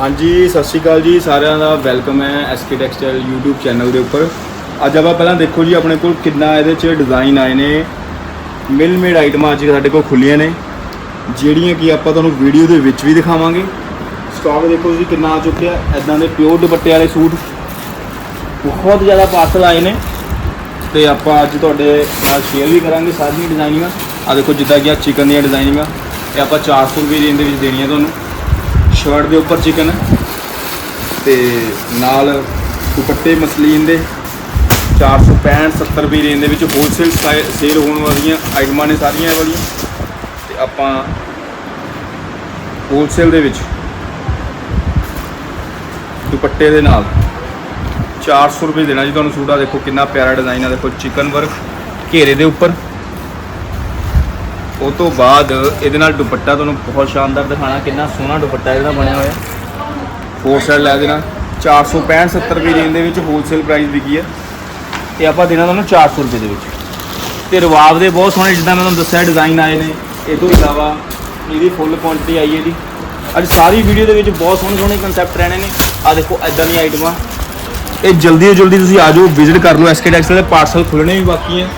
ਹਾਂਜੀ, ਸਤਿ ਸ਼੍ਰੀ ਅਕਾਲ ਜੀ, ਸਾਰਿਆਂ ਦਾ ਵੈਲਕਮ ਹੈ ਐਸਕੇ ਟੈਕਸਟਾਈਲ YouTube ਚੈਨਲ ਦੇ ਉੱਪਰ। ਅੱਜ ਆਪਾਂ ਪਹਿਲਾਂ ਦੇਖੋ ਜੀ, ਆਪਣੇ ਕੋਲ ਕਿੰਨਾ ਇਹਦੇ 'ਚ ਡਿਜ਼ਾਈਨ ਆਏ ਨੇ। ਮਿਲ ਮੇਡ ਆਈਟਮਾਂ ਅੱਜ ਸਾਡੇ ਕੋਲ ਖੁੱਲੀਆਂ ਨੇ, ਜਿਹੜੀਆਂ ਕਿ ਆਪਾਂ ਤੁਹਾਨੂੰ ਵੀਡੀਓ ਦੇ ਵਿੱਚ ਵੀ ਦਿਖਾਵਾਂਗੇ। ਸਟਾਕ ਦੇਖੋ ਜੀ, ਕਿੰਨਾ ਆ ਚੁੱਕਿਆ ਐਦਾਂ ਦੇ ਪਿਓਰ ਦੁਪੱਟੇ ਵਾਲੇ ਸੂਟ। ਬਹੁਤ ਜ਼ਿਆਦਾ ਪਾਰਸਲ ਆਏ ਨੇ। ਤੇ ਆਪਾਂ ਅੱਜ ਤੁਹਾਡੇ ਨਾਲ ਸ਼ੇਅਰ ਵੀ ਕਰਾਂਗੇ ਸਾਰੀਆਂ ਡਿਜ਼ਾਈਨਿੰਗਾਂ ਆ ਦੇਖੋ, ਜਿੱਦਾਂ ਕਿ ਆ ਚਿਕਨ ਦੀਆਂ ਡਿਜ਼ਾਈਨਿੰਗਾਂ ਇਹ ਆਪਾਂ 400 ਰੁਪਏ ਰੇਂਜ ਦੇ ਵਿੱਚ ਦੇਣੀਆਂ ਤੁਹਾਨੂੰ। ਸ਼ਰਟ ਦੇ ਉੱਪਰ ਚਿਕਨ ਤੇ ਨਾਲ ਦੁਪੱਟੇ ਮਸਲੀਨ ਦੇ 465 70 ਰੁਪਏ ਰੇਂਜ ਦੇ ਵਿੱਚ ਹੋਲਸੇਲ ਸੇਲ ਹੋਣ ਵਾਲੀਆਂ ਆਈਟਮਾਂ ਨੇ ਸਾਰੀਆਂ ਇਹ ਵਾਲੀਆਂ। ਤੇ ਆਪਾਂ ਹੋਲਸੇਲ ਦੇ ਵਿੱਚ ਦੁਪੱਟੇ ਦੇ ਨਾਲ 400 ਰੁਪਏ ਦੇਣਾ ਜੀ ਤੁਹਾਨੂੰ ਸੂਟ। ਆ ਦੇਖੋ ਕਿੰਨਾ ਪਿਆਰਾ ਡਿਜ਼ਾਈਨ ਆ, ਦੇਖੋ ਚਿਕਨ ਵਰਕ ਘੇਰੇ ਦੇ ਉੱਪਰ। ਉਹ ਤੋਂ ਬਾਅਦ ਇਹਦੇ ਨਾਲ ਦੁਪੱਟਾ ਤੁਹਾਨੂੰ ਬਹੁਤ ਸ਼ਾਨਦਾਰ ਦਿਖਾਣਾ, ਕਿੰਨਾ ਸੋਹਣਾ ਦੁਪੱਟਾ ਇਹਦਾ ਬਣਿਆ ਹੋਇਆ। ਫੋਰ ਸਾਈਡ ਲੈ ਦੇਣਾ 465 70 ਰੁਪਏ ਰੇਂਜ ਦੇ ਵਿੱਚ ਹੋਲਸੇਲ ਪ੍ਰਾਈਸ ਵਿਕੀ ਹੈ ਤੇ ਆਪਾਂ ਦੇਣਾ ਤੁਹਾਨੂੰ 400 ਰੁਪਏ ਦੇ ਵਿੱਚ। ਤੇ ਰਵਾਬ ਦੇ ਬਹੁਤ ਸੋਹਣੇ, ਜਿੱਦਾਂ ਮੈਂ ਤੁਹਾਨੂੰ ਦੱਸਿਆ ਡਿਜ਼ਾਈਨ ਆਏ ਨੇ। ਇਹ ਤੋਂ ਇਲਾਵਾ ਇਹਦੀ ਫੁੱਲ ਕੁਆਂਟੀਟੀ ਆਈ ਹੈ ਜੀ। ਅੱਜ ਸਾਰੀ ਵੀਡੀਓ ਦੇ ਵਿੱਚ ਬਹੁਤ ਸੋਹਣੇ ਸੋਹਣੇ ਕੰਸੈਪਟ ਰਹਿਣੇ ਨੇ। ਆ ਦੇਖੋ ਐਦਾਂ ਦੀਆਂ ਆਈਟਮਾਂ ਇਹ ਜਲਦੀ ਤੋਂ ਜਲਦੀ ਤੁਸੀਂ ਆ ਜਾਓ ਵਿਜ਼ਿਟ ਕਰ ਲਓ ਐਸਕੇ ਟੈਕਸਟਾਈਲ ਦੇ ਪਾਰਸਲ ਖੁੱਲਣੇ ਵੀ ਬਾਕੀ ਹੈ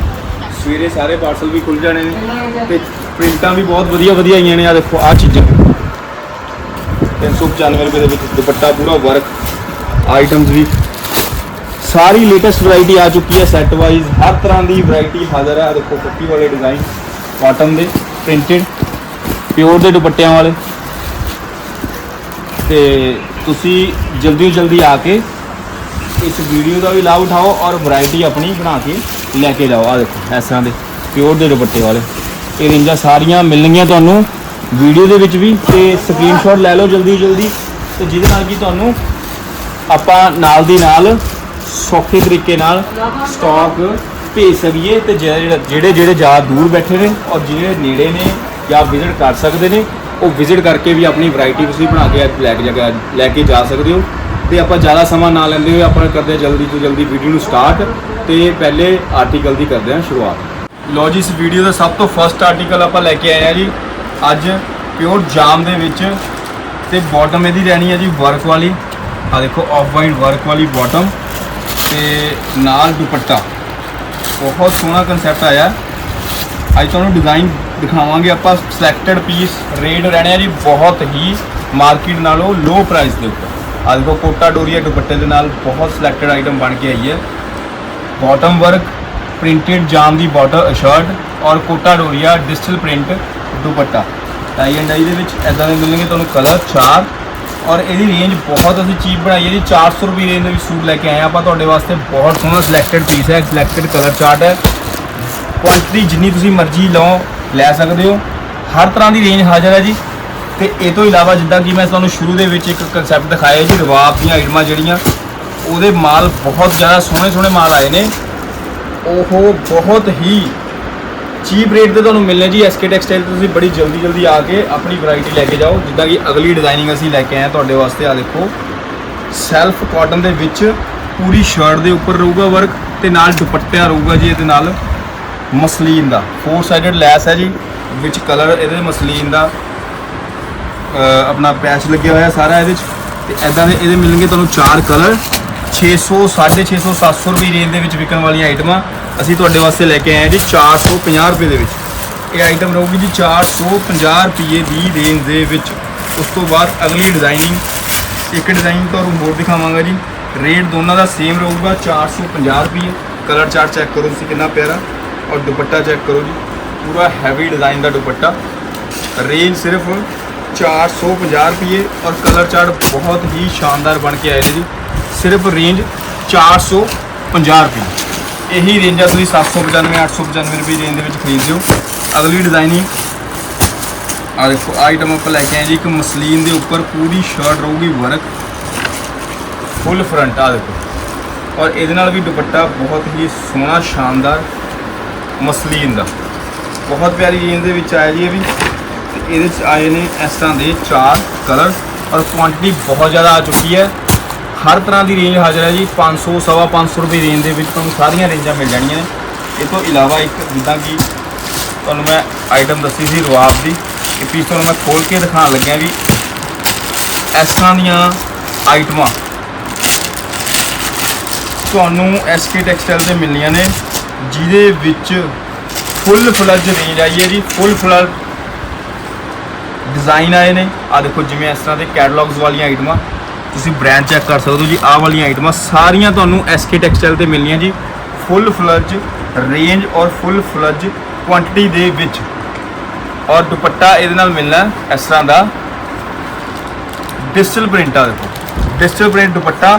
ਸਵੇਰੇ ਸਾਰੇ ਪਾਰਸਲ ਵੀ ਖੁੱਲ ਜਾਣੇ ਨੇ ਤੇ ਪ੍ਰਿੰਟਾਂ ਵੀ ਬਹੁਤ ਵਧੀਆ ਵਧੀਆ ਆਈਆਂ ਨੇ ਆ ਦੇਖੋ ਆ ਚੀਜ਼ਾਂ। 395 ਰੁਪਏ ਦੇ ਵਿੱਚ ਦੁਪੱਟਾ ਪੂਰਾ ਵਰਕ ਆਈਟਮਸ ਵੀ। ਸਾਰੀ ਲੇਟੈਸਟ ਵੈਰਾਈਟੀ ਆ ਚੁੱਕੀ ਹੈ ਸੈੱਟ ਵਾਈਜ਼ ਹਰ ਤਰ੍ਹਾਂ ਦੀ ਵੈਰਾਈਟੀ ਹਾਜ਼ਰ ਹੈ। ਆਹ ਦੇਖੋ, ਪੱਟੀ ਵਾਲੇ ਡਿਜ਼ਾਈਨ ਕਾਟਨ ਦੇ ਪ੍ਰਿੰਟਡ ਪਿਓਰ ਦੇ ਦੁਪੱਟਿਆਂ ਵਾਲੇ। ਤੇ ਤੁਸੀਂ ਜਲਦੀ ਤੋਂ ਜਲਦੀ ਆ ਕੇ ਇਸ ਵੀਡੀਓ ਦਾ ਵੀ ਲਾਭ ਉਠਾਓ ਔਰ ਵੈਰਾਈਟੀ ਆਪਣੀ ਬਣਾ ਕੇ ਲੈ ਕੇ ਜਾਓ ਆ ਦੇਖੋ, ਇਸ ਤਰ੍ਹਾਂ ਦੇ ਪਿਓਰ ਦੇ ਦੁਪੱਟੇ ਵਾਲੇ। ਇਹ ਰੇਂਜਾਂ ਸਾਰੀਆਂ ਮਿਲਣਗੀਆਂ ਤੁਹਾਨੂੰ ਵੀਡੀਓ ਦੇ ਵਿੱਚ ਵੀ ਤੇ ਸਕਰੀਨਸ਼ਾਟ ਲੈ ਲਓ ਜਲਦੀ ਜਲਦੀ। ਤੇ ਜਿਹਦੇ ਨਾਲ ਕਿ ਤੁਹਾਨੂੰ ਆਪਾਂ ਨਾਲ ਦੀ ਨਾਲ, ਸੌਖੇ ਤਰੀਕੇ ਨਾਲ ਸਟਾਕ ਭੇਜ ਸਕੀਏ ਤੇ ਜਿਹੜੇ ਜਿਹੜੇ ਜਿਹੜੇ ਜ਼ਿਆਦਾ ਦੂਰ ਬੈਠੇ ਨੇ ਔਰ ਜਿਹੜੇ ਨੇੜੇ ਨੇ ਜਾਂ ਵਿਜ਼ਿਟ ਕਰ ਸਕਦੇ ਨੇ, ਉਹ ਵਿਜ਼ਿਟ ਕਰਕੇ ਵੀ ਆਪਣੀ ਵੈਰਾਈਟੀ ਤੁਸੀਂ ਬਣਾ ਕੇ ਲੈ ਕੇ ਜਾ ਲੈ ਕੇ ਜਾ ਸਕਦੇ ਹੋ। ਤੇ ਆਪਾਂ ਜ਼ਿਆਦਾ ਸਮਾਂ ਨਾ ਲੈਂਦੇ ਹੋਏ ਆਪਾਂ ਕਰਦੇ ਹਾਂ ਜਲਦੀ ਤੋਂ ਜਲਦੀ ਵੀਡੀਓ ਨੂੰ ਸਟਾਰਟ ਤੇ ਪਹਿਲੇ ਆਰਟੀਕਲ ਦੀ ਕਰਦੇ ਹਾਂ ਸ਼ੁਰੂਆਤ। ਲੋ ਜੀ, ਇਸ ਵੀਡੀਓ ਦਾ ਸਭ ਤੋਂ ਫਸਟ ਆਰਟੀਕਲ ਆਪਾਂ ਲੈ ਕੇ ਆਏ ਆ ਜੀ। ਅੱਜ ਪਿਓਰ ਜਾਮ ਦੇ ਵਿੱਚ ਤੇ ਬਾਟਮ ਇਹਦੀ ਰਹਿਣੀ ਹੈ ਜੀ ਵਰਕ ਵਾਲੀ। ਆ ਦੇਖੋ ਆਫ ਵਾਈਟ ਵਰਕ ਵਾਲੀ ਬਾਟਮ ਤੇ ਨਾਲ ਦੁਪੱਟਾ। ਬਹੁਤ ਸੋਹਣਾ ਕਨਸੈਪਟ ਆਇਆ। ਅੱਜ ਤੁਹਾਨੂੰ ਡਿਜ਼ਾਈਨ ਦਿਖਾਵਾਂਗੇ ਆਪਾਂ ਸਿਲੈਕਟਡ ਪੀਸ ਰੇਟ ਰਹਿਣੇ ਆ ਜੀ ਬਹੁਤ ਹੀ ਮਾਰਕੀਟ ਨਾਲੋਂ ਲੋ ਪ੍ਰਾਈਸ ਦੇ ਉੱਪਰ। ਆ ਦੇਖੋ ਕੋਟਾ ਡੋਰੀਆ ਦੁਪੱਟੇ ਦੇ ਨਾਲ ਬਹੁਤ ਸਿਲੈਕਟਡ ਆਈਟਮ ਬਣ ਕੇ ਆਈ ਹੈ। ਬਾਟਮ ਵਰਕ ਪ੍ਰਿੰਟਡ ਜਾਮ ਦੀ ਬਾਟਮ ਸ਼ਰਟ ਔਰ Kota Doria digital print dupatta. Tie and dye ਦੇ ਵਿੱਚ ਐਦਾਂ ਦੇ ਮਿਲਣਗੇ ਤੁਹਾਨੂੰ ਕਲਰ ਚਾਰ ਔਰ ਇਹਦੀ ਰੇਂਜ ਬਹੁਤ ਅਸੀਂ ਚੀਪ ਬਣਾਈ ਹੈ ਜੀ। 400 ਰੁਪਏ ਰੇਂਜ ਦੇ ਵਿੱਚ ਸੂਟ ਲੈ ਕੇ ਆਏ ਹਾਂ। ਆਪਾਂ ਤੁਹਾਡੇ ਵਾਸਤੇ ਬਹੁਤ ਸੋਹਣਾ ਸਿਲੈਕਟਡ ਪੀਸ ਹੈ। ਸਿਲੈਕਟਡ ਕਲਰ ਚਾਰਟ ਹੈ। ਕੁਆਂਟੀਟੀ ਜਿੰਨੀ ਤੁਸੀਂ ਮਰਜ਼ੀ ਲਓ, ਲੈ ਸਕਦੇ ਹੋ। ਹਰ ਤਰ੍ਹਾਂ ਦੀ ਰੇਂਜ ਹਾਜ਼ਰ ਹੈ ਜੀ। ਤੇ ਇਹ ਤੋਂ ਇਲਾਵਾ ਜਿੱਦਾਂ ਕਿ ਮੈਂ ਤੁਹਾਨੂੰ ਸ਼ੁਰੂ ਦੇ ਵਿੱਚ ਇੱਕ ਕਨਸੈਪਟ ਦਿਖਾਇਆ ਜੀ, ਰਵਾਬ ਦੀਆਂ ਆਈਟਮਾਂ ਜਿਹੜੀਆਂ, ਉਹਦੇ ਮਾਲ ਬਹੁਤ ਜ਼ਿਆਦਾ ਸੋਹਣੇ ਸੋਹਣੇ ਮਾਲ ਆਏ ਨੇ। ਉਹ ਬਹੁਤ ਹੀ ਚੀਪ ਰੇਟ ਤੇ ਤੁਹਾਨੂੰ ਮਿਲਨੇ ਜੀ ਐਸਕੇ ਟੈਕਸਟਾਈਲ ਤੋਂ ਤੁਸੀਂ ਬੜੀ ਜਲਦੀ ਜਲਦੀ ਆ ਕੇ ਆਪਣੀ ਵੈਰਾਈਟੀ ਲੈ ਕੇ ਜਾਓ। ਜਿੱਦਾਂ ਕਿ ਅਗਲੀ ਡਿਜ਼ਾਈਨਿੰਗ ਅਸੀਂ ਲੈ ਕੇ ਆਏ ਹਾਂ ਤੁਹਾਡੇ ਵਾਸਤੇ ਆ ਦੇਖੋ। ਸੈਲਫ ਕਾਟਨ ਦੇ ਵਿੱਚ ਪੂਰੀ ਸ਼ਰਟ ਦੇ ਉੱਪਰ ਰਹੂਗਾ ਵਰਕ ਤੇ ਨਾਲ ਦੁਪੱਟਿਆ ਰਹੂਗਾ ਜੀ ਇਹਦੇ ਨਾਲ ਮਸਲੀਨ ਦਾ। ਫੋਰ ਸਾਈਡਡ ਲੈਸ ਹੈ ਜੀ, ਵਿੱਚ ਕਲਰ ਇਹਦੇ ਮਸਲੀਨ ਦਾ। ਆਪਣਾ ਪੈਚ ਲੱਗਿਆ ਹੋਇਆ ਸਾਰਾ ਇਹਦੇ ਚ ਤੇ ਐਦਾਂ ਦੇ ਇਹਦੇ ਮਿਲਣਗੇ ਤੁਹਾਨੂੰ ਚਾਰ ਕਲਰ 600 650 700 ਰੁਪਏ ਰੇਂਜ ਦੇ ਵਿੱਚ ਵਿਕਣ ਵਾਲੀਆਂ ਆਈਟਮਾਂ ਅਸੀਂ ਤੁਹਾਡੇ ਵਾਸਤੇ ਲੈ ਕੇ ਆਏ ਹਾਂ ਜੀ 450 ਰੁਪਏ ਦੇ ਵਿੱਚ। ਇਹ ਆਈਟਮ ਰਹੂਗੀ ਜੀ 450 ਰੁਪਏ ਦੀ ਰੇਂਜ ਦੇ ਵਿੱਚ। ਉਸ ਤੋਂ ਬਾਅਦ ਅਗਲੀ ਡਿਜ਼ਾਈਨਿੰਗ ਇੱਕ ਡਿਜ਼ਾਈਨ ਤੁਹਾਨੂੰ ਹੋਰ ਦਿਖਾਵਾਂਗਾ ਜੀ। ਰੇਟ ਦੋਨਾਂ ਦਾ ਸੇਮ ਰਹੂਗਾ 450 ਰੁਪਏ। ਕਲਰ ਚਾਰਟ ਚੈੱਕ ਕਰੋ ਤੁਸੀਂ ਕਿੰਨਾ ਪਿਆਰਾ। ਔਰ ਦੁਪੱਟਾ ਚੈੱਕ ਕਰੋ ਜੀ। ਪੂਰਾ ਹੈਵੀ ਡਿਜ਼ਾਈਨ ਦਾ ਦੁਪੱਟਾ। ਰੇਂਜ ਸਿਰਫ 450 ਰੁਪਏ ਔਰ ਕਲਰ ਚਾਰਟ ਬਹੁਤ ਹੀ ਸ਼ਾਨਦਾਰ ਬਣ ਕੇ ਆਏ ਨੇ ਜੀ। ਸਿਰਫ ਰੇਂਜ 450 ਰੁਪਏ। ਇਹੀ ਰੇਂਜ ਆ, ਤੁਸੀਂ 795 895 ਰੁਪਏ ਰੇਂਜ ਦੇ ਵਿੱਚ ਖਰੀਦਦੇ ਹੋ। ਅਗਲੀ ਡਿਜ਼ਾਈਨਿੰਗ ਆ ਦੇਖੋ ਆਈਟਮ ਆਪਾਂ ਲੈ ਕੇ ਆਏ ਜੀ। ਇੱਕ ਮਸਲੀਨ ਦੇ ਉੱਪਰ ਪੂਰੀ ਸ਼ਰਟ ਰਹੂਗੀ ਵਰਕ ਫੁੱਲ ਫਰੰਟ ਆ ਦੇਖੋ। ਔਰ ਇਹਦੇ ਨਾਲ ਵੀ ਦੁਪੱਟਾ ਬਹੁਤ ਹੀ ਸੋਹਣਾ, ਸ਼ਾਨਦਾਰ ਮਸਲੀਨ ਦਾ। ਬਹੁਤ ਪਿਆਰੀ ਰੇਂਜ ਦੇ ਵਿੱਚ ਆਇਆ ਜੀ ਇਹ ਵੀ। ਇਹਦੇ ਚ ਆਏ ਨੇ ਇਸ ਤਰ੍ਹਾਂ ਦੇ ਚਾਰ ਕਲਰ ਔਰ ਕੁਆਂਟੀਟੀ ਬਹੁਤ ਜ਼ਿਆਦਾ ਆ ਚੁੱਕੀ ਹੈ। ਹਰ ਤਰ੍ਹਾਂ ਦੀ ਰੇਂਜ ਹਾਜ਼ਰ ਹੈ ਜੀ। 500 ਸਵਾ 500 ਰੁਪਏ ਰੇਂਜ ਦੇ ਵਿੱਚ ਤੁਹਾਨੂੰ ਸਾਰੀਆਂ ਰੇਂਜਾਂ ਮਿਲ ਜਾਣੀਆਂ ਨੇ। ਇਹ ਤੋਂ ਇਲਾਵਾ ਇੱਕ ਜਿੱਦਾਂ ਕਿ ਤੁਹਾਨੂੰ ਮੈਂ ਆਈਟਮ ਦੱਸੀ ਸੀ ਰਵਾਬ ਦੀ। ਇਹ ਪੀਸ ਤੁਹਾਨੂੰ ਮੈਂ ਖੋਲ ਕੇ ਦਿਖਾਉਣ ਲੱਗਿਆ ਵੀ ਇਸ ਤਰ੍ਹਾਂ ਦੀਆਂ ਆਈਟਮਾਂ ਤੁਹਾਨੂੰ ਐਸਕੇ ਟੈਕਸਟਾਈਲ ਤੇ ਮਿਲਣੀਆਂ ਨੇ, ਜਿਹਦੇ ਵਿੱਚ ਫੁੱਲ ਫਲੱਜ ਰੇਂਜ ਆਈ ਹੈ ਜੀ। ਫੁੱਲ ਫਲੱਜ ਡਿਜ਼ਾਈਨ ਆਏ ਨੇ। ਆ ਦੇਖੋ ਜਿਵੇਂ ਇਸ ਤਰ੍ਹਾਂ ਦੇ ਕੈਟਲੌਗਸ ਵਾਲੀਆਂ ਆਈਟਮਾਂ ਤੁਸੀਂ ਬ੍ਰਾਂਡ ਚੈੱਕ ਕਰ ਸਕਦੇ ਹੋ ਜੀ, ਆਹ ਵਾਲੀਆਂ ਆਈਟਮਾਂ ਸਾਰੀਆਂ ਤੁਹਾਨੂੰ ਐਸਕੇ ਟੈਕਸਟਾਈਲ ਤੇ ਮਿਲਣੀਆਂ ਜੀ। ਫੁੱਲ ਫਲੱਜ ਰੇਂਜ ਔਰ ਫੁੱਲ ਫਲੱਜ ਕੁਆਂਟੀਟੀ ਦੇ ਵਿੱਚ। ਔਰ ਦੁਪੱਟਾ ਇਹਦੇ ਨਾਲ ਮਿਲਣਾ ਇਸ ਤਰ੍ਹਾਂ ਦਾ। ਡਿਜੀਟਲ ਪ੍ਰਿੰਟ ਆ ਦੇਖੋ। ਡਿਜੀਟਲ ਪ੍ਰਿੰਟ ਦੁਪੱਟਾ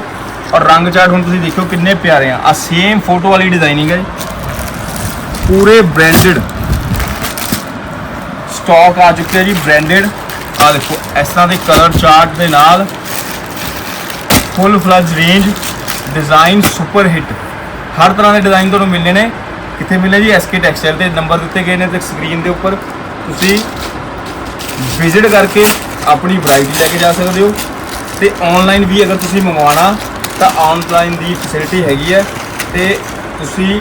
ਔਰ ਰੰਗ ਚਾਰਟ ਹੁਣ ਤੁਸੀਂ ਦੇਖੋ ਕਿੰਨੇ ਪਿਆਰੇ ਆ। ਆ ਸੇਮ ਫੋਟੋ ਵਾਲੀ ਡਿਜ਼ਾਈਨਿੰਗ ਹੈ ਪੂਰੇ ਬ੍ਰਾਂਡਡ ਸਟਾਕ ਆ ਚੁੱਕਿਆ ਜੀ ਬ੍ਰਾਂਡਡ ਆ ਦੇਖੋ, ਇਸ ਤਰ੍ਹਾਂ ਦੇ ਕਲਰ ਚਾਰਟ ਦੇ ਨਾਲ ਫੁੱਲ ਫਲੱਜ ਰੇਂਜ ਡਿਜ਼ਾਈਨ ਸੁਪਰ ਹਿੱਟ ਹਰ ਤਰ੍ਹਾਂ ਦੇ ਡਿਜ਼ਾਈਨ ਤੁਹਾਨੂੰ ਮਿਲਣੇ ਨੇ। ਕਿੱਥੇ ਮਿਲਨੇ ਜੀ? ਐਸਕੇ ਟੈਕਸਟਾਈਲ ਤੇ ਨੰਬਰ ਦਿੱਤੇ ਗਏ ਨੇ ਤੇ ਸਕਰੀਨ ਦੇ ਉੱਪਰ। ਤੁਸੀਂ ਵਿਜ਼ਿਟ ਕਰਕੇ ਆਪਣੀ ਵੈਰਾਈਟੀ ਲੈ ਕੇ ਜਾ ਸਕਦੇ ਹੋ। ਤੇ ਆਨਲਾਈਨ ਵੀ ਅਗਰ ਤੁਸੀਂ ਮੰਗਵਾਉਣਾ, ਤਾਂ ਆਨਲਾਈਨ ਦੀ ਫੈਸਿਲਿਟੀ ਹੈਗੀ ਹੈ। ਤੇ ਤੁਸੀਂ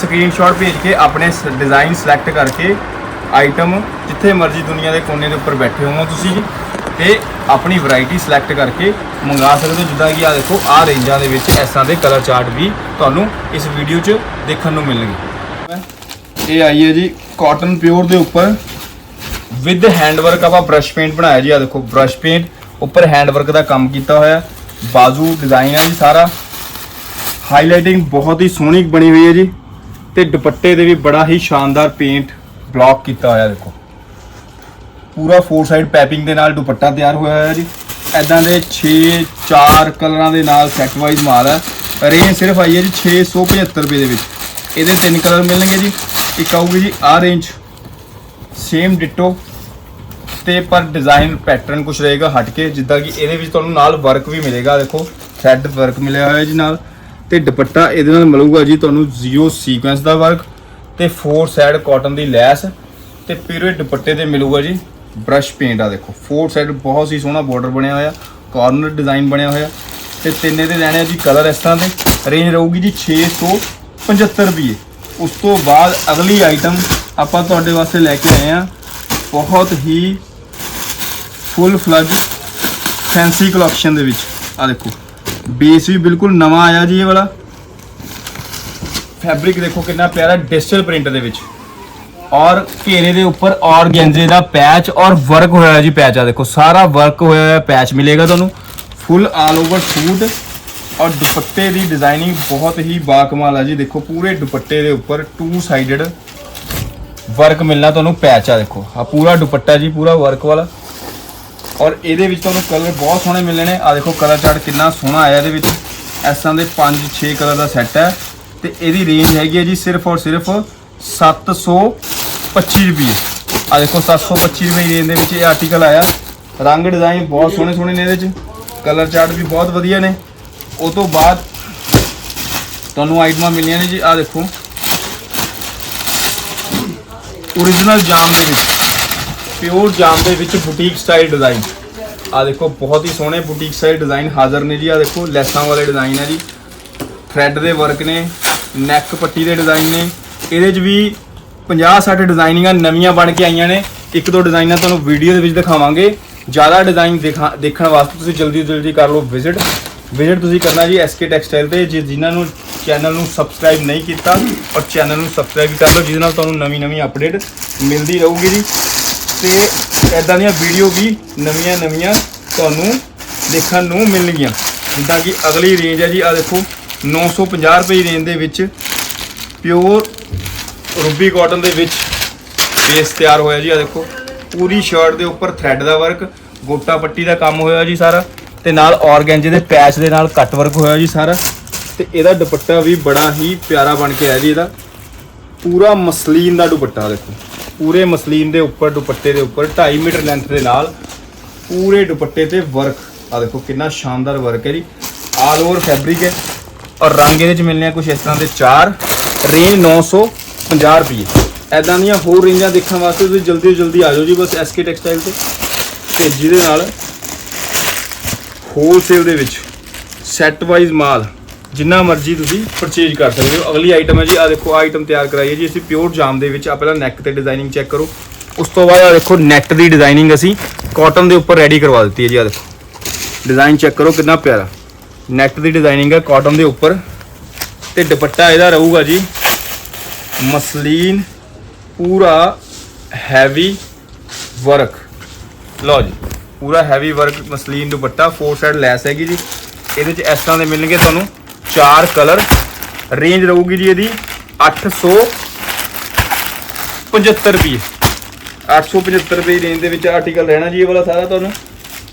ਸਕਰੀਨਸ਼ਾਟ ਭੇਜ ਕੇ ਆਪਣੇ ਡਿਜ਼ਾਈਨ ਸਿਲੈਕਟ ਕਰਕੇ ਆਈਟਮ ਜਿੱਥੇ ਮਰਜ਼ੀ ਦੁਨੀਆ ਦੇ ਕੋਨੇ ਦੇ ਉੱਪਰ ਬੈਠੇ ਹੋਵੋ ਤੁਸੀਂ ਜੀ, ਤੇ ਆਪਣੀ ਵੈਰਾਈਟੀ ਸਿਲੈਕਟ ਕਰਕੇ ਮੰਗਾ ਸਕਦੇ ਹੋ। ਜਿੱਦਾਂ ਕਿ ਆ ਦੇਖੋ ਆ ਰੇਂਜਾਂ ਦੇ ਵਿੱਚ ਇਸ ਤਰ੍ਹਾਂ ਦੇ ਕਲਰ ਚਾਰਟ ਵੀ ਤੁਹਾਨੂੰ ਇਸ ਵੀਡੀਓ 'ਚ ਦੇਖਣ ਨੂੰ ਮਿਲਣਗੇ। ਇਹ ਆਈ ਹੈ ਜੀ ਕਾਟਨ ਪਿਓਰ ਦੇ ਉੱਪਰ। ਵਿਦ ਹੈਂਡਵਰਕ ਆਪਾਂ ਬ੍ਰਸ਼ ਪੇਂਟ ਬਣਾਇਆ ਜੀ ਆ ਦੇਖੋ ਬ੍ਰਸ਼ ਪੇਂਟ ਉੱਪਰ ਹੈਂਡਵਰਕ ਦਾ ਕੰਮ ਕੀਤਾ ਹੋਇਆ। ਬਾਜ਼ੂ ਡਿਜ਼ਾਈਨ ਹੈ ਜੀ ਸਾਰਾ। ਹਾਈਲਾਈਟਿੰਗ ਬਹੁਤ ਹੀ ਸੋਹਣੀ ਬਣੀ ਹੋਈ ਹੈ ਜੀ। ਤੇ ਦੁਪੱਟੇ ਦੇ ਵੀ ਬੜਾ ਹੀ ਸ਼ਾਨਦਾਰ ਪੇਂਟ ਬਲੌਕ ਕੀਤਾ ਹੋਇਆ ਦੇਖੋ। ਪੂਰਾ ਫੋਰ ਸਾਈਡ ਪੈਪਿੰਗ ਦੇ ਨਾਲ ਦੁਪੱਟਾ ਤਿਆਰ ਹੋਇਆ ਹੋਇਆ ਜੀ। ਐਦਾਂ ਦੇ 6 4 ਕਲਰਾਂ ਦੇ ਨਾਲ ਸੈੱਟ ਵਾਈਜ਼ ਮਾਲ ਹੈ। ਰੇਂਜ ਸਿਰਫ ਆਈ ਹੈ ਜੀ 675 ਰੁਪਏ ਦੇ ਵਿੱਚ। ਇਹਦੇ ਤਿੰਨ ਕਲਰ ਮਿਲਣਗੇ ਜੀ। ਇੱਕ ਆਊਗੀ ਜੀ ਆ ਰੇਂਜ ਸੇਮ ਡਿਟੋ ਤੇ ਪਰ ਡਿਜ਼ਾਈਨ ਪੈਟਰਨ ਕੁਝ ਰਹੇਗਾ ਹਟ ਕੇ, ਜਿੱਦਾਂ ਕਿ ਇਹਦੇ ਵਿੱਚ ਤੁਹਾਨੂੰ ਨਾਲ ਵਰਕ ਵੀ ਮਿਲੇਗਾ, ਦੇਖੋ। ਥ੍ਰੈਡ ਵਰਕ ਮਿਲਿਆ ਹੋਇਆ ਜੀ ਨਾਲ। ਤੇ ਦੁਪੱਟਾ ਇਹਦੇ ਨਾਲ ਮਿਲੂਗਾ ਜੀ ਤੁਹਾਨੂੰ ਜ਼ੀਰੋ ਸੀਕੁਐਂਸ ਦਾ ਵਰਕ ਤੇ ਫੋਰ ਸਾਈਡ ਕਾਟਨ ਦੀ ਲੈਸ ਤੇ ਪੂਰੇ ਦੁਪੱਟੇ ਤੇ ਮਿਲੂਗਾ ਜੀ ਬ੍ਰਸ਼ ਪੇਂਟ ਆ ਦੇਖੋ। ਫੋਰ ਸਾਈਡ ਬਹੁਤ ਹੀ ਸੋਹਣਾ ਬਾਰਡਰ ਬਣਿਆ ਹੋਇਆ ਕਾਰਨਰ ਡਿਜ਼ਾਈਨ ਬਣਿਆ ਹੋਇਆ ਤੇ ਤਿੰਨੇ ਦੇ ਲੈਣੇ ਆ ਜੀ ਕਲਰ ਇਸ ਤਰ੍ਹਾਂ ਦੇ। ਰੇਂਜ ਰਹੂਗੀ ਜੀ 675 ਰੁਪਏ। ਉਸ ਤੋਂ ਬਾਅਦ ਅਗਲੀ ਆਈਟਮ ਆਪਾਂ ਤੁਹਾਡੇ ਵਾਸਤੇ ਲੈ ਕੇ ਆਏ ਆ। ਬਹੁਤ ਹੀ ਫੁੱਲ ਫਲੱਜ ਫੈਂਸੀ ਕਲੈਕਸ਼ਨ ਦੇ ਵਿੱਚ। ਆ ਦੇਖੋ। ਬੇਸ ਵੀ ਬਿਲਕੁਲ ਨਵਾਂ ਆਇਆ ਜੀ ਇਹ ਵਾਲਾ। ਫੈਬਰਿਕ ਦੇਖੋ ਕਿੰਨਾ ਪਿਆਰਾ ਡਿਜੀਟਲ ਪ੍ਰਿੰਟ ਦੇ ਵਿੱਚ। ਔਰ ਘੇਰੇ ਦੇ ਉੱਪਰ ਔਰਗੈਂਜ਼ੇ ਦਾ ਪੈਚ ਔਰ ਵਰਕ ਹੋਇਆ ਹੈ ਜੀ ਪੈਚ ਆ ਦੇਖੋ, ਸਾਰਾ ਵਰਕ ਹੋਇਆ ਹੋਇਆ ਪੈਚ ਮਿਲੇਗਾ ਤੁਹਾਨੂੰ। ਫੁੱਲ ਆਲ ਓਵਰ ਸੂਟ ਔਰ ਦੁਪੱਟੇ ਦੀ ਡਿਜ਼ਾਈਨਿੰਗ ਬਹੁਤ ਹੀ ਬਾਕਮਾਲ ਆ ਜੀ। ਦੇਖੋ, ਪੂਰੇ ਦੁਪੱਟੇ ਦੇ ਉੱਪਰ ਟੂ ਸਾਈਡਡ ਵਰਕ ਮਿਲਣਾ ਤੁਹਾਨੂੰ ਪੈਚ ਆ ਦੇਖੋ। ਆ ਪੂਰਾ ਦੁਪੱਟਾ ਜੀ, ਪੂਰਾ ਵਰਕ ਵਾਲਾ। ਔਰ ਇਹਦੇ ਵਿੱਚ ਤੁਹਾਨੂੰ ਕਲਰ ਬਹੁਤ ਸੋਹਣੇ ਮਿਲਣੇ ਨੇ। ਆ ਦੇਖੋ, ਕਲਰ ਚਾਰਟ ਕਿੰਨਾ ਸੋਹਣਾ ਆਇਆ ਇਹਦੇ ਵਿੱਚ। ਇਸ ਤਰ੍ਹਾਂ ਦੇ 5-6 ਕਲਰ ਦਾ ਸੈੱਟ ਹੈ। ਤੇ ਇਹਦੀ ਰੇਂਜ ਹੈਗੀ ਹੈ ਜੀ ਸਿਰਫ ਔਰ ਸਿਰਫ 725 ਰੁਪਏ। ਆ ਦੇਖੋ 725 ਰੁਪਏ ਦੀ ਰੇਂਜ ਦੇ ਵਿੱਚ ਇਹ ਆਰਟੀਕਲ ਆਇਆ। ਰੰਗ ਡਿਜ਼ਾਈਨ ਬਹੁਤ ਸੋਹਣੇ ਸੋਹਣੇ ਨੇ ਇਹਦੇ 'ਚ ਕਲਰ ਚਾਰਟ ਵੀ ਬਹੁਤ ਵਧੀਆ ਨੇ। ਉਹ ਤੋਂ ਬਾਅਦ ਤੁਹਾਨੂੰ ਆਈਟਮਾਂ ਮਿਲੀਆਂ ਨੇ ਜੀ। ਆ ਦੇਖੋ। origignal ਜਾਮ ਦੇ ਵਿੱਚ। ਪਿਓਰ ਜਾਮ ਦੇ ਵਿੱਚ ਬੁਟੀਕ ਸਟਾਈਲ ਡਿਜ਼ਾਈਨ ਆ ਦੇਖੋ, ਬਹੁਤ ਹੀ ਸੋਹਣੇ ਬੁਟੀਕ ਸਟਾਈਲ ਡਿਜ਼ਾਈਨ ਹਾਜ਼ਰ ਨੇ ਜੀ। ਆ ਦੇਖੋ, ਲੈਸਾਂ ਵਾਲੇ ਡਿਜ਼ਾਈਨ ਹੈ ਜੀ। ਥ੍ਰੈਡ ਦੇ ਵਰਕ ਨੇ। ਨੈਕ ਪੱਟੀ ਦੇ ਡਿਜ਼ਾਈਨ ਨੇ। ਇਹਦੇ 'ਚ ਵੀ 50 60 ਡਿਜ਼ਾਈਨਿੰਗਾਂ ਨਵੀਆਂ ਬਣ ਕੇ ਆਈਆਂ ਨੇ। ਇੱਕ ਦੋ ਡਿਜ਼ਾਈਨਾਂ ਤੁਹਾਨੂੰ ਵੀਡੀਓ ਦੇ ਵਿੱਚ ਦਿਖਾਵਾਂਗੇ। ਜ਼ਿਆਦਾ ਡਿਜ਼ਾਈਨ ਦਿਖਾ ਦੇਖਣ ਵਾਸਤੇ ਤੁਸੀਂ ਜਲਦੀ ਤੋਂ ਜਲਦੀ ਕਰ ਲਓ ਵਿਜ਼ਿਟ ਵਿਜ਼ਿਟ ਤੁਸੀਂ ਕਰਨਾ ਜੀ ਐਸਕੇ ਟੈਕਸਟਾਈਲ ਤੇ, ਜੇ ਜਿਨ੍ਹਾਂ ਨੂੰ ਚੈਨਲ ਨੂੰ ਸਬਸਕ੍ਰਾਈਬ ਨਹੀਂ ਕੀਤਾ ਔਰ ਚੈਨਲ ਨੂੰ ਸਬਸਕ੍ਰਾਈਬ ਕਰ ਲਓ, ਜਿਹਦੇ ਨਾਲ ਤੁਹਾਨੂੰ ਨਵੀਂ ਨਵੀਂ ਅਪਡੇਟ ਮਿਲਦੀ ਰਹੂਗੀ ਜੀ। ਤੇ ਇਦਾਂ ਦੀਆਂ ਵੀਡੀਓ ਵੀ ਨਵੀਆਂ ਨਵੀਆਂ ਤੁਹਾਨੂੰ ਦੇਖਣ ਨੂੰ ਮਿਲਣਗੀਆਂ। ਜਿੱਦਾਂ ਕਿ ਅਗਲੀ ਰੇਂਜ ਹੈ ਜੀ ਆ ਦੇਖੋ। 950 ਰੁਪਏ ਰੇਂਜ ਦੇ ਵਿੱਚ ਪਿਓਰ ਰੂਬੀ ਕਾਟਨ ਦੇ ਵਿੱਚ ਬੇਸ ਤਿਆਰ ਹੋਇਆ ਜੀ ਆ ਦੇਖੋ। ਪੂਰੀ ਸ਼ਰਟ ਦੇ ਉੱਪਰ ਥ੍ਰੈਡ ਦਾ ਵਰਕ ਗੋਟਾ ਪੱਟੀ ਦਾ ਕੰਮ ਹੋਇਆ ਜੀ ਸਾਰਾ, ਤੇ ਨਾਲ ਔਰਗੈਂਜੇ ਦੇ ਪੈਚ ਦੇ ਨਾਲ ਕੱਟ ਵਰਕ ਹੋਇਆ ਜੀ ਸਾਰਾ, ਤੇ ਇਹਦਾ ਦੁਪੱਟਾ ਵੀ ਬੜਾ ਹੀ ਪਿਆਰਾ ਬਣ ਕੇ ਆਇਆ ਜੀ ਇਹਦਾ। ਪੂਰਾ ਮਸਲੀਨ ਦਾ ਦੁਪੱਟਾ, ਦੇਖੋ। ਪੂਰੇ ਮਸਲੀਨ ਦੇ ਉੱਪਰ, ਦੁਪੱਟੇ ਦੇ ਉੱਪਰ 2.5 ਮੀਟਰ ਲੈਂਥ ਦੇ ਨਾਲ ਪੂਰੇ ਦੁਪੱਟੇ ਤੇ ਵਰਕ ਆ ਦੇਖੋ ਕਿੰਨਾ ਸ਼ਾਨਦਾਰ ਵਰਕ ਹੈ ਜੀ। ਆਲ ਓਵਰ ਫੈਬਰਿਕ ਹੈ। ਔਰ ਰੰਗ ਇਹਦੇ ਚ ਮਿਲਨੇ ਆ ਕੁਝ ਇਸ ਤਰ੍ਹਾਂ ਦੇ ਚਾਰ ਰੇਂਜ 950 ਰੁਪਏ ਐਦਾਂ ਦੀਆਂ ਹੋਰ ਰੇਂਜਾਂ ਦੇਖਣ ਵਾਸਤੇ ਤੁਸੀਂ ਜਲਦੀ ਤੋਂ ਜਲਦੀ ਆ ਜਾਓ ਜੀ ਬਸ ਐਸਕੇ ਟੈਕਸਟਾਈਲ ਤੇ। ਤੇ ਜਿਹਦੇ ਨਾਲ ਹੋਲਸੇਲ ਦੇ ਵਿੱਚ ਸੈੱਟ ਵਾਈਜ਼ ਮਾਲ ਜਿੰਨਾ ਮਰਜ਼ੀ ਤੁਸੀਂ ਪਰਚੇਜ ਕਰ ਸਕਦੇ ਹੋ। ਅਗਲੀ ਆਈਟਮ ਹੈ ਜੀ ਆ ਦੇਖੋ ਆਈਟਮ ਤਿਆਰ ਕਰਾਈ ਹੈ ਜੀ। ਅਸੀਂ ਪਿਓਰ ਜਾਮ ਦੇ ਵਿੱਚ ਆ ਪਹਿਲਾਂ ਨੈਕ ਤੇ ਡਿਜ਼ਾਈਨਿੰਗ ਚੈੱਕ ਕਰੋ। ਉਸ ਤੋਂ ਬਾਅਦ ਆ ਦੇਖੋ ਨੈਟ ਦੀ ਡਿਜ਼ਾਈਨਿੰਗ ਅਸੀਂ ਕਾਟਨ ਦੇ ਉੱਪਰ ਰੈਡੀ ਕਰਵਾ ਦਿੱਤੀ ਹੈ ਜੀ ਆ ਦੇਖੋ। ਡਿਜ਼ਾਈਨ ਚੈੱਕ ਕਰੋ, ਕਿੰਨਾ ਪਿਆਰਾ। ਨੈਟ ਦੀ ਡਿਜ਼ਾਈਨਿੰਗ ਹੈ ਕਾਟਨ ਦੇ ਉੱਪਰ। ਤੇ ਦੁਪੱਟਾ ਇਹਦਾ ਰਹੂਗਾ ਜੀ, ਮਸਲੀਨ, ਪੂਰਾ ਹੈਵੀ ਵਰਕ ਲਓ ਜੀ, ਪੂਰਾ ਹੈਵੀ ਵਰਕ ਮਸਲੀਨ ਦੁਪੱਟਾ ਫੋਰ ਸਾਈਡ ਲੈਸ ਹੈਗੀ ਜੀ। ਇਹਦੇ ਚ ਇਸ ਤਰ੍ਹਾਂ ਦੇ ਮਿਲਣਗੇ ਤੁਹਾਨੂੰ ਚਾਰ ਕਲਰ ਰੇਂਜ ਰਹੂਗੀ ਜੀ ਇਹਦੀ 875 ਰੁਪਏ। 875 ਰੁਪਏ ਦੀ ਰੇਂਜ ਦੇ ਵਿੱਚ ਆਰਟੀਕਲ ਰਹਿਣਾ ਜੀ ਇਹ ਵਾਲਾ ਸਾਰਾ ਤੁਹਾਨੂੰ।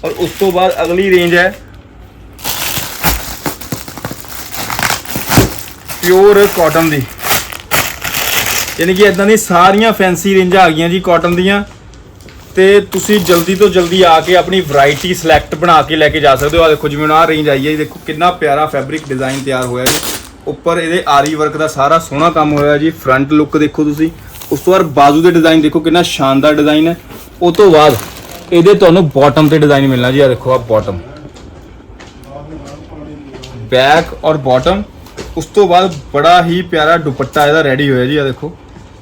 ਔਰ ਉਸ ਤੋਂ ਬਾਅਦ ਅਗਲੀ ਰੇਂਜ ਹੈ ਪਿਓਰ ਕਾਟਨ ਦੀ। ਯਾਨੀ ਕਿ ਇਦਾਂ ਦੀ ਸਾਰੀਆਂ ਫੈਂਸੀ ਰੇਂਜਾਂ ਆ ਗਈਆਂ ਜੀ ਕਾਟਨ ਦੀਆਂ। ਤੇ ਤੁਸੀਂ ਜਲਦੀ ਤੋਂ ਜਲਦੀ ਆ ਕੇ ਆਪਣੀ ਵੈਰਾਈਟੀ ਸਿਲੈਕਟ ਬਣਾ ਕੇ ਲੈ ਕੇ ਜਾ ਸਕਦੇ ਹੋ। ਆ ਦੇਖੋ, ਜਿਵੇਂ ਹੁਣ ਆਹ ਰੇਂਜ ਆਈ ਹੈ ਜੀ, ਦੇਖੋ ਕਿੰਨਾ ਪਿਆਰਾ ਫੈਬਰਿਕ ਡਿਜ਼ਾਈਨ ਤਿਆਰ ਹੋਇਆ ਜੀ। ਉੱਪਰ ਇਹਦੇ ਆਰੀ ਵਰਕ ਦਾ ਸਾਰਾ ਸੋਹਣਾ ਕੰਮ ਹੋਇਆ ਜੀ। ਫਰੰਟ ਲੁੱਕ ਦੇਖੋ ਤੁਸੀਂ। ਉਸ ਤੋਂ ਬਾਅਦ ਬਾਜ਼ੂ ਦੇ ਡਿਜ਼ਾਈਨ ਦੇਖੋ, ਕਿੰਨਾ ਸ਼ਾਨਦਾਰ ਡਿਜ਼ਾਈਨ ਹੈ। ਉਸ ਤੋਂ ਬਾਅਦ ਇਹਦੇ ਤੁਹਾਨੂੰ ਬਾਟਮ ਤੇ ਡਿਜ਼ਾਈਨ ਮਿਲਣਾ ਜੀ। ਆ ਦੇਖੋ ਆ ਬਾਟਮ ਬੈਕ ਔਰ ਬਾਟਮ ਉਸ ਤੋਂ ਬਾਅਦ ਬੜਾ ਹੀ ਪਿਆਰਾ ਦੁਪੱਟਾ ਇਹਦਾ ਰੈਡੀ ਹੋਇਆ ਜੀ ਆ ਦੇਖੋ।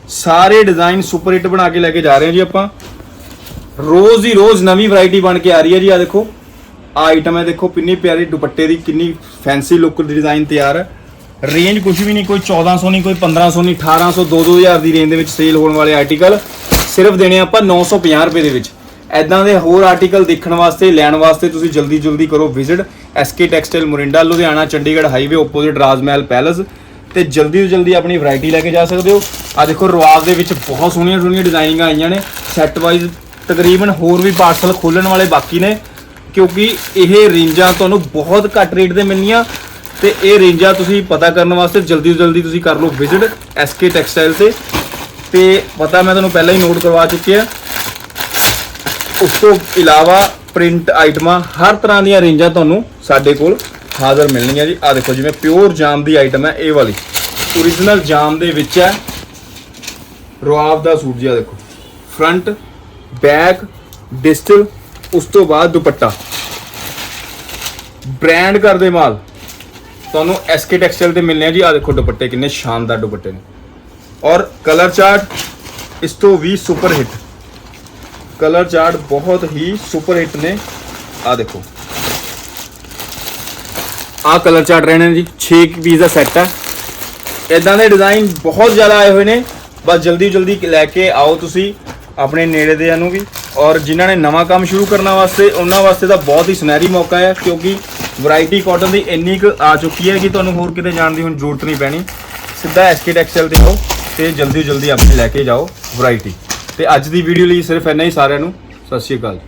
ਸਾਰੇ ਡਿਜ਼ਾਈਨ ਸੁਪਰ ਹਿੱਟ ਬਣਾ ਕੇ ਲੈ ਕੇ ਜਾ ਰਹੇ ਹਾਂ ਜੀ ਆਪਾਂ। ਰੋਜ਼ ਹੀ ਰੋਜ਼ ਨਵੀਂ ਵੈਰਾਈਟੀ ਬਣ ਕੇ ਆ ਰਹੀ ਹੈ ਜੀ ਆ ਦੇਖੋ। ਆ ਆਈਟਮ ਹੈ, ਦੇਖੋ, ਕਿੰਨੀ ਪਿਆਰੀ ਦੁਪੱਟੇ ਦੀ, ਕਿੰਨੀ ਫੈਂਸੀ ਲੁੱਕ ਡਿਜ਼ਾਈਨ ਤਿਆਰ ਹੈ। ਰੇਂਜ ਕੁਝ ਵੀ ਨਹੀਂ, ਕੋਈ 1400 ਨਹੀਂ, ਕੋਈ 1500 ਨਹੀਂ 1800 2-2000 ਦੀ ਰੇਂਜ ਦੇ ਵਿੱਚ ਸੇਲ ਹੋਣ ਵਾਲੇ ਆਰਟੀਕਲ ਸਿਰਫ ਦੇਣੇ ਆਪਾਂ 950 ਰੁਪਏ ਦੇ ਵਿੱਚ। ਐਦਾਂ ਦੇ ਹੋਰ ਆਰਟੀਕਲ ਦੇਖਣ ਵਾਸਤੇ, ਲੈਣ ਵਾਸਤੇ ਤੁਸੀਂ ਜਲਦੀ ਜਲਦੀ ਕਰੋ visit SK textile Morinda Ludhiana Chandigarh highway opposite Rajmahal palace ਤੇ ਜਲਦੀ ਤੋਂ ਜਲਦੀ ਆਪਣੀ ਵੈਰਾਈਟੀ ਲੈ ਕੇ ਜਾ ਸਕਦੇ ਹੋ। ਆ ਦੇਖੋ ਰਵਾਬ ਦੇ ਵਿੱਚ ਬਹੁਤ ਸੋਹਣੀਆਂ ਸੋਹਣੀਆਂ ਡਿਜ਼ਾਈਨਿੰਗਾਂ ਆਈਆਂ ਨੇ। ਸੈੱਟ ਵਾਈਜ਼ ਤਕਰੀਬਨ ਹੋਰ ਵੀ ਪਾਰਸਲ ਖੋਲਣ ਵਾਲੇ ਬਾਕੀ ਨੇ, ਕਿਉਂਕਿ ਇਹ ਰੇਂਜਾਂ ਤੁਹਾਨੂੰ ਬਹੁਤ ਘੱਟ ਰੇਟ ਤੇ ਮਿਲਣੀਆਂ ਤੇ ਇਹ ਰੇਂਜਾਂ ਤੁਸੀਂ ਪਤਾ ਕਰਨ ਵਾਸਤੇ ਜਲਦੀ ਤੋਂ ਜਲਦੀ ਤੁਸੀਂ ਕਰ ਲਓ ਵਿਜ਼ਿਟ ਐਸਕੇ ਟੈਕਸਟਾਈਲ ਤੇ। ਤੇ ਪਤਾ ਮੈਂ ਤੁਹਾਨੂੰ ਪਹਿਲਾਂ ਹੀ ਨੋਟ ਕਰਵਾ ਚੁੱਕਿਆ। ਉਸ ਤੋਂ ਇਲਾਵਾ ਪ੍ਰਿੰਟ ਆਈਟਮਾਂ ਹਰ ਤਰ੍ਹਾਂ ਦੀਆਂ ਰੇਂਜਾਂ ਤੁਹਾਨੂੰ ਸਾਡੇ ਕੋਲ ਹਾਜ਼ਰ ਮਿਲਣਗੀਆਂ ਜੀ। ਆ ਦੇਖੋ ਜਿਵੇਂ ਪਿਓਰ ਜਾਮ ਦੀ ਆਈਟਮ ਹੈ, ਇਹ ਵਾਲੀ। origignal ਜਾਮ ਦੇ ਵਿੱਚ ਹੈ। ਰੁਆਬ ਦਾ ਸੂਟ ਜੀ ਆ ਦੇਖੋ। ਫਰੰਟ ਬੈਕ ਡਿਸਟਲ ਉਸ ਤੋਂ ਬਾਅਦ ਦੁਪੱਟਾ। ਬ੍ਰਾਂਡ ਕਰਦੇ ਮਾਲ। ਤੁਹਾਨੂੰ ਐਸਕੇ ਟੈਕਸਟਾਈਲ ਤੇ ਮਿਲਨੇ ਆ ਜੀ। ਆ ਦੇਖੋ ਦੁਪੱਟੇ ਕਿੰਨੇ ਸ਼ਾਨਦਾਰ ਦੁਪੱਟੇ ਨੇ। ਔਰ ਕਲਰ ਚਾਰਟ ਇਸ ਤੋਂ ਵੀ ਸੁਪਰ ਹਿੱਟ ਕਲਰ ਚਾਰਟ ਬਹੁਤ ਹੀ ਸੁਪਰ ਹਿੱਟ ਨੇ। ਆ ਦੇਖੋ। ਆ ਕਲਰ ਚਾਰਟ ਰਹਿਣੇ ਨੇ ਜੀ। 6 ਪੀਸ ਦਾ ਸੈੱਟ ਹੈ ਇਦਾਂ ਦੇ ਡਿਜ਼ਾਈਨ ਬਹੁਤ ਜ਼ਿਆਦਾ ਆਏ ਹੋਏ ਨੇ। ਬਸ ਜਲਦੀ ਜਲਦੀ ਲੈ ਕੇ ਆਓ ਤੁਸੀਂ ਆਪਣੇ ਨੇੜੇ ਦੇ ਨੂੰ ਵੀ। ਔਰ ਜਿਨ੍ਹਾਂ ਨੇ ਨਵਾਂ ਕੰਮ ਸ਼ੁਰੂ ਕਰਨ ਵਾਸਤੇ, ਉਹਨਾਂ ਵਾਸਤੇ ਤਾਂ ਬਹੁਤ ਹੀ ਸੁਨਹਿਰੀ ਮੌਕਾ ਹੈ, ਕਿਉਂਕਿ ਵੈਰਾਈਟੀ ਕਾਟਨ ਦੀ ਇੰਨੀ ਕੁ ਆ ਚੁੱਕੀ ਹੈ ਕਿ ਤੁਹਾਨੂੰ ਹੋਰ ਕਿਤੇ ਜਾਣ ਦੀ ਹੁਣ ਜ਼ਰੂਰਤ ਨਹੀਂ ਪੈਣੀ। ਸਿੱਧਾ ਐਸਕੇ ਟੈਕਸਟਾਈਲ ਤੇ ਆਓ ਤੇ ਜਲਦੀ ਜਲਦੀ ਆਪਣੀ ਲੈ ਕੇ ਜਾਓ ਵੈਰਾਈਟੀ ਤੇ ਅੱਜ ਦੀ ਵੀਡੀਓ ਲਈ ਸਿਰਫ ਇੰਨਾ ਹੀ ਸਾਰਿਆਂ ਨੂੰ ਸਤਿ ਸ਼੍ਰੀ ਅਕਾਲ